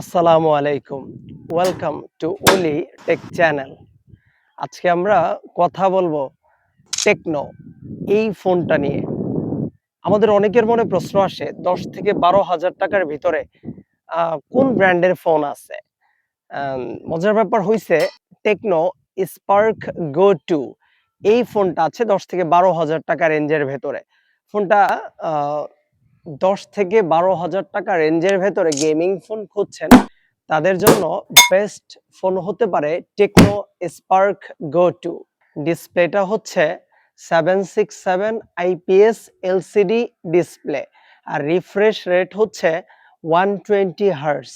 আসসালামু আলাইকুম। Welcome to Oli tech channel আজকে আমরা কথা বলব টেকনো এই ফোনটা নিয়ে। আমাদের অনেকের মনে প্রশ্ন আসে, দশ থেকে বারো হাজার টাকার ভিতরে কোন ব্র্যান্ডের ফোন আছে? মজার ব্যাপার হইছে টেকনো স্পার্ক গো টু এই ফোনটা আছে দশ থেকে বারো হাজার টাকা রেঞ্জের ভেতরে। ফোনটা দশ থেকে বারো হাজার টাকা রেঞ্জের ভেতরে গেমিং ফোন খুঁজছেন, তাদের জন্য বেস্ট ফোন হতে পারে টেকনো স্পার্ক গো টু। ডিসপ্লেটা হচ্ছে seven six seven IPS LCD display, আর রিফ্রেশ রেট হচ্ছে one twenty hertz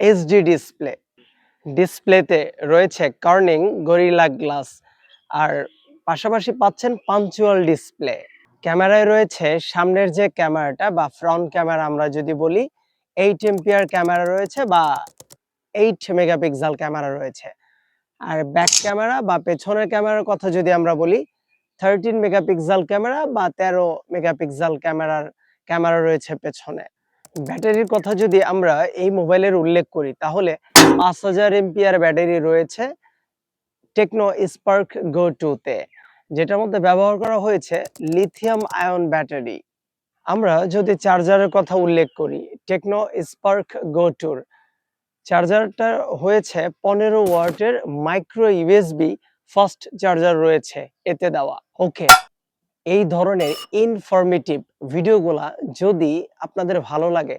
HD display. ডিসপ্লেতে রয়েছে কার্নিং গরিলা গ্লাস, আর পাশাপাশি পাচ্ছেন পাঞ্চুয়াল ডিসপ্লে। ক্যামেরায় রয়েছে, সামনের যে ক্যামেরাটা বা ফ্রন্ট ক্যামেরা আমরা যদি বলি এইট এমপিআর ক্যামেরা রয়েছে বা এইট মেগাপিক্সেল ক্যামেরা রয়েছে। আর ব্যাক ক্যামেরা বা পেছনের ক্যামেরার কথা যদি আমরা বলি থার্টিন মেগাপিক্সেল ক্যামেরা বা তেরো মেগাপিক্সেল ক্যামেরার ক্যামেরা রয়েছে পেছনে। ব্যাটারির কথা যদি আমরা এই মোবাইলের উল্লেখ করি, তাহলে পাঁচ হাজার এমপিআর ব্যাটারি রয়েছে টেকনো স্পার্ক গো টুতে যেটার মধ্যে ব্যবহার করা হয়েছে লিথিয়াম আয়ন ব্যাটারি আমরা যদি চার্জারের কথা উল্লেখ করি টেকনো স্পার্ক গো টুর চার্জারটা হয়েছে পনেরো ওয়াটের মাইক্রো ইউএসবি ফাস্ট চার্জার রয়েছে এতে দেওয়া। ওকে এই ধরনের ইনফরমেটিভ ভিডিওগুলা যদি আপনাদের ভালো লাগে,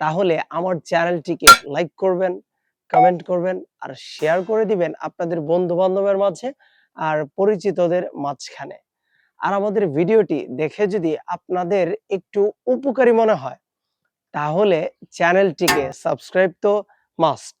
তাহলে আমার চ্যানেলটিকে লাইক করবেন কমেন্ট করবেন, আর শেয়ার করে দিবেন আপনাদের বন্ধু বান্ধবের মাঝে। আর পরিচিতদের মাঝখানে। আর আমাদের ভিডিওটি দেখে যদি আপনাদের একটু উপকারী মনে হয়, তাহলে চ্যানেলটিকে সাবস্ক্রাইব তো মাস্ট।